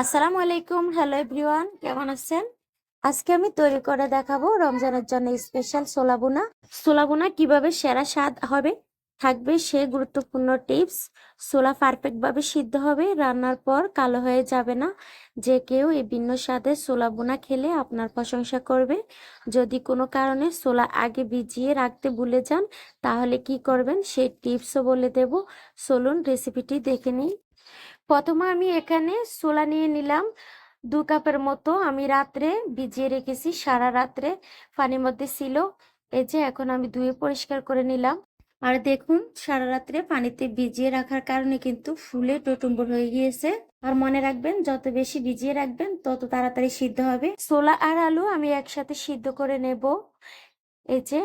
আসসালামু আলাইকুম, hello everyone, কেমন আছেন? আজকে আমি তৈরি করে দেখাবো রমজানের জন্য স্পেশাল সোলাবুনা সোলাবুনা কীভাবে সেরা স্বাদ হবে? থাকবে সে গুরুত্বপূর্ণ টিপস সোলা পারফেক্টভাবে সিদ্ধ হবে, রান্নার পর কালো হয়ে যাবে না। যে কেউ এই ভিন্ন স্বাদের সোলা বোনা খেলে আপনার প্রশংসা করবে। যদি কোনো কারণে সোলা আগে ভিজিয়ে রাখতে ভুলে যান, তাহলে কি করবেন? সেই টিপসও বলে দেব। চলুন রেসিপিটি দেখে নিই। প্রথমে আমি এখানে সোলা নিয়ে নিলাম। দু কাপের মতো আমি রাত্রে ভিজিয়ে রেখেছি, সারা রাত্রে পানির মধ্যে ছিল। এই যে এখন আমি ধুয়ে পরিষ্কার করে নিলাম। আর দেখুন, সারা রাত্রে পানিতে ভিজিয়ে রাখার কারণে কিন্তু ফুলে টটুম্বর হয়ে গিয়েছে। আর মনে রাখবেন, যত বেশি ভিজিয়ে রাখবেন, তত তাড়াতাড়ি সিদ্ধ হবে। সোলা আর আলু আমি একসাথে সিদ্ধ করে নেব। এই যে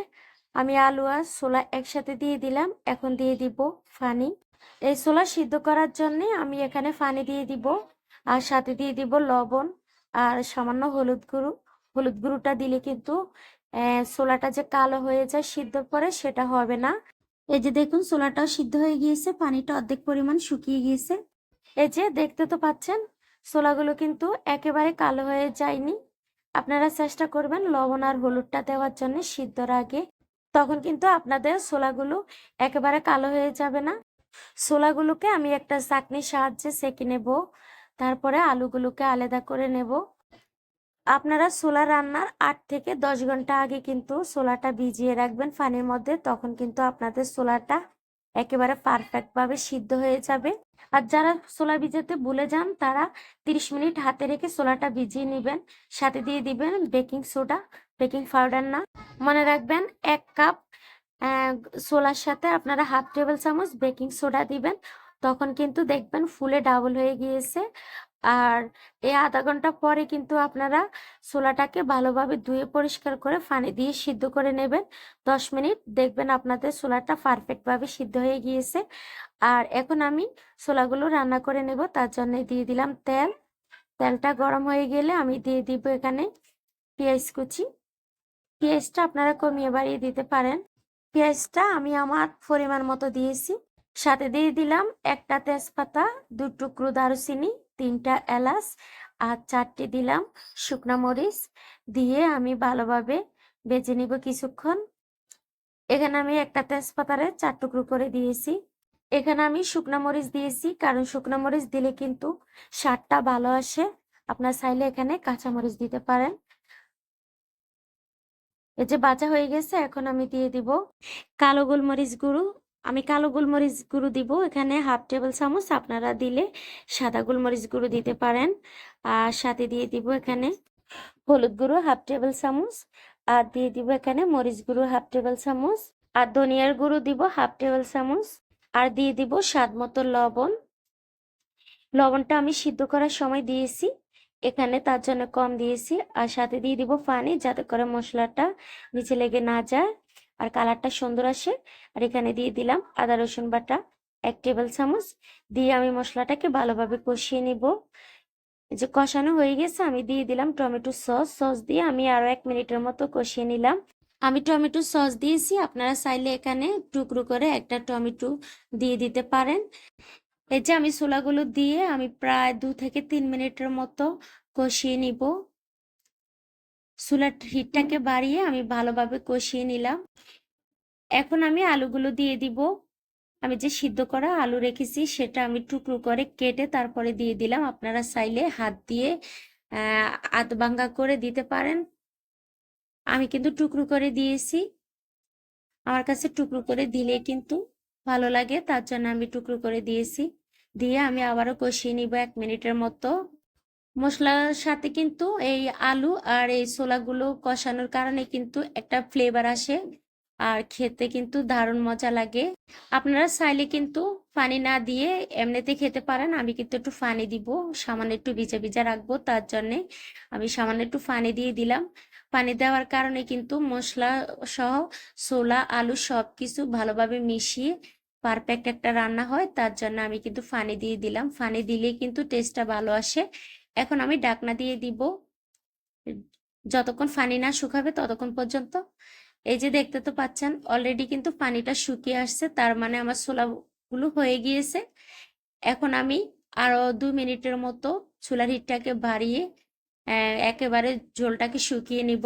আমি আলু আর সোলা একসাথে দিয়ে দিলাম। এখন দিয়ে দিব পানি। এই ছোলা সিদ্ধ করার জন্য আমি এখানে পানি দিয়ে দিব, আর সাথে দিয়ে দিব লবণ, আর সামান্য হলুদ গুঁড়ো। হলুদ গুঁড়োটা দিলে কিন্তু ছোলাটা যে কালো হয়ে যায় সিদ্ধ পরে সেটা হবে না। এই যে দেখুন ছোলাটাও সিদ্ধ হয়ে গিয়েছে, পানিটা অর্ধেক পরিমাণ শুকিয়ে গিয়েছে। এই যে দেখতে তো পাচ্ছেন, ছোলাগুলো কিন্তু একেবারে কালো হয়ে যায়নি। আপনারা চেষ্টা করবেন লবণ আর হলুদটা দেওয়ার জন্য সিদ্ধর আগে, তখন কিন্তু আপনাদের ছোলাগুলো একেবারে কালো হয়ে যাবে না। ছোলাগুলোকে আমি একটা চাকনির সাহায্যে সেঁকে নেব। তারপরে আলুগুলোকে আলাদা করে নেব। আপনারা ছোলা রান্নার আট থেকে দশ ঘণ্টা আগে কিন্তু ছোলাটা ভিজিয়ে রাখবেন পানির মধ্যে, তখন কিন্তু আপনাদের ছোলাটা একেবারে পারফেক্টভাবে সিদ্ধ হয়ে যাবে। আর যারা ছোলা ভিজাতে ভুলে যান, তারা তিরিশ মিনিট হাতে রেখে ছোলাটা ভিজিয়ে নেবেন। সাথে দিয়ে দিবেন বেকিং সোডা, বেকিং পাউডার না। মনে রাখবেন, এক কাপ সোলার সাথে আপনারা হাফ টেবিল চামচ বেকিং সোডা দিবেন। তখন কিন্তু দেখবেন ফুলে ডাবল হয়ে গিয়েছে। আর এই আধা ঘণ্টা পরে কিন্তু আপনারা ছোলাটাকে ভালোভাবে ধুয়ে পরিষ্কার করে পানি দিয়ে সিদ্ধ করে নেবেন। দশ মিনিট দেখবেন আপনাদের ছোলাটা পারফেক্টভাবে সিদ্ধ হয়ে গিয়েছে। আর এখন আমি ছোলাগুলো রান্না করে নেব, তার জন্য দিয়ে দিলাম তেল। তেলটা গরম হয়ে গেলে আমি দিয়ে দিব এখানে পেঁয়াজ কুচি। পেঁয়াজটা আপনারা কমিয়ে বাড়িয়ে দিতে পারেন। পেঁয়াজটা আমি আমার পরিমাণ মতো দিয়েছি। সাথে দিয়ে দিলাম একটা তেজপাতা দু টুকরো দারুচিনি, তিনটা এলাচ আর চারটে দিলাম শুকনা মরিচ। দিয়ে আমি ভালোভাবে বেজে নিব কিছুক্ষণ। এখানে আমি একটা তেজপাতারে চার টুকরো করে দিয়েছি। এখানে আমি শুকনা মরিচ দিয়েছি, কারণ শুকনা মরিচ দিলে কিন্তু স্বাদটা ভালো আসে। আপনার চাইলে এখানে কাঁচা মরিচ দিতে পারেন। এই যে বাজা হয়ে গেছে, এখন আমি দিয়ে দিব কালো গোলমরিচ গুঁড়ো। আমি কালো গোলমরিচ গুঁড়ো দিব, এখানে হাফ টেবিল চামচ আপনারা দিলে সাদা গোলমরিচ গুঁড়ো দিতে পারেন। আর সাথে দিয়ে দিব এখানে হলুদ গুঁড়ো হাফ টেবিল চামচ। আর দিয়ে দিব এখানে মরিচ গুঁড়ো হাফ টেবিল চামচ। আর ধনিয়ার গুঁড়ো দিব হাফ টেবিল চামচ। আর দিয়ে দিব স্বাদ মতো লবণ। লবণটা আমি সিদ্ধ করার সময় দিয়েছি। এখানে তার জন্য কম দিয়েছি আর সাথে দিয়ে দিব পানি যাতে করে মশলাটা নিচে লেগে না যায় আর কালারটা সুন্দর আসে। আর এখানে দিয়ে দিলাম আদা, রসুন বাটা এক টেবিল চামচ দিয়ে আমি মশলাটাকে ভালোভাবে কষিয়ে নিব। যে কষানো হয়ে গেছে আমি দিয়ে দিলাম টমেটো সস। সস দিয়ে আমি আরও এক মিনিটের মতো কষিয়ে নিলাম। আমি টমেটো সস দিয়েছি, আপনারা চাইলে এখানে টুকরো করে একটা টমেটো দিয়ে দিতে পারেন। এই যে আমি ছোলাগুলো দিয়ে আমি প্রায় দু থেকে তিন মিনিটের মতো কষিয়ে নিব। চুলার হিটটাকে বাড়িয়ে আমি ভালোভাবে কষিয়ে নিলাম। এখন আমি আলুগুলো দিয়ে দিব। আমি যে সিদ্ধ করা আলু রেখেছি সেটা আমি টুকরো করে কেটে তারপরে দিয়ে দিলাম। আপনারা চাইলে হাত দিয়ে আধ ভাঙ্গা করে দিতে পারেন। আমি কিন্তু টুকরো করে দিয়েছি। আমার কাছে টুকরো করে দিলে কিন্তু ভালো লাগে, তার জন্য আমি টুকরো করে দিয়েছি। দিয়ে আমি আবারও কষিয়ে নিব এক মিনিটের মতো। মশলার সাথে কিন্তু এই আলু আর এই ছোলাগুলো কষানোর কারণে কিন্তু একটা ফ্লেভার আসে আর খেতে কিন্তু দারুণ মজা লাগে। আপনারা চাইলে কিন্তু পানি না দিয়ে এমনিতে খেতে পারেন, আমি কিন্তু একটু পানি দিব, সামান্য একটু ভিজা ভিজা রাখব, তার জন্যে আমি সামান্য একটু পানি দিয়ে দিলাম। পানি দেওয়ার কারণে কিন্তু মশলা সহ ছোলা, আলু সব কিছু ভালোভাবে মিশিয়ে পারফেক্ট একটা রান্না হয়, তার জন্য আমি কিন্তু ফানি দিয়ে দিলাম। ফানি দিলে কিন্তু টেস্টটা ভালো আসে। এখন আমি ডাকনা দিয়ে দিব। যতক্ষণ ফানি না শুকাবে ততক্ষণ পর্যন্ত। এই যে দেখতে তো পাচ্ছেন অলরেডি কিন্তু পানিটা শুকিয়ে আসছে, তার মানে আমার ছোলাগুলো হয়ে গিয়েছে। এখন আমি আরও দু মিনিটের মতো চুলার হিটটাকে বাড়িয়ে একেবারে ঝোলটাকে শুকিয়ে নিব।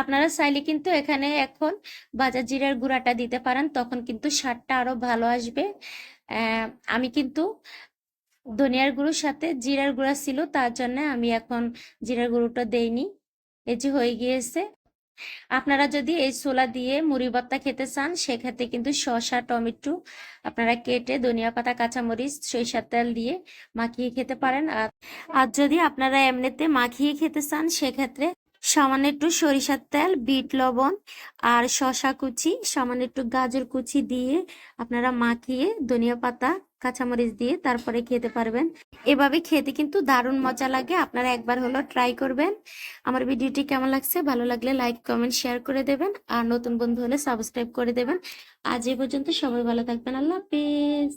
আপনারা চাইলে কিন্তু এখানে এখন বাজার জিরার গুঁড়াটা দিতে পারেন, তখন কিন্তু স্বাদটা আরও ভালো আসবে। আমি কিন্তু ধনিয়ার গুঁড়োর সাথে জিরার গুঁড়া ছিল, তার জন্য আমি এখন জিরার গুঁড়োটা দেইনি। এই যে হয়ে গিয়েছে। আপনারা যদি এই ছোলা দিয়ে মুড়ি ভর্তা খেতে চান, সেক্ষেত্রে কিন্তু শসা, টমেটো আপনারা কেটে ধনিয়া পাতা, কাঁচামরিচ, সরিষার তেল দিয়ে মাখিয়ে খেতে পারেন। আর আর যদি আপনারা এমনিতে মাখিয়ে খেতে চান, সেক্ষেত্রে সামান্য একটু সরিষার তেল, বিট লবণ আর শসা কুচি, সামান্য একটু গাজর কুচি দিয়ে আপনারা মাখিয়ে ধনিয়া পাতা, কাঁচামরিচ দিয়ে তারপরে খেতে পারবেন। এভাবে খেতে কিন্তু দারুণ মজা লাগে। আপনারা একবার হলো ট্রাই করবেন। আমার ভিডিওটি কেমন লাগছে? ভালো লাগলে লাইক, কমেন্ট, শেয়ার করে দেবেন। আর নতুন বন্ধু হলে সাবস্ক্রাইব করে দেবেন। আজ এই পর্যন্ত সবাই ভালো থাকবেন। আল্লাহ হাফিজ।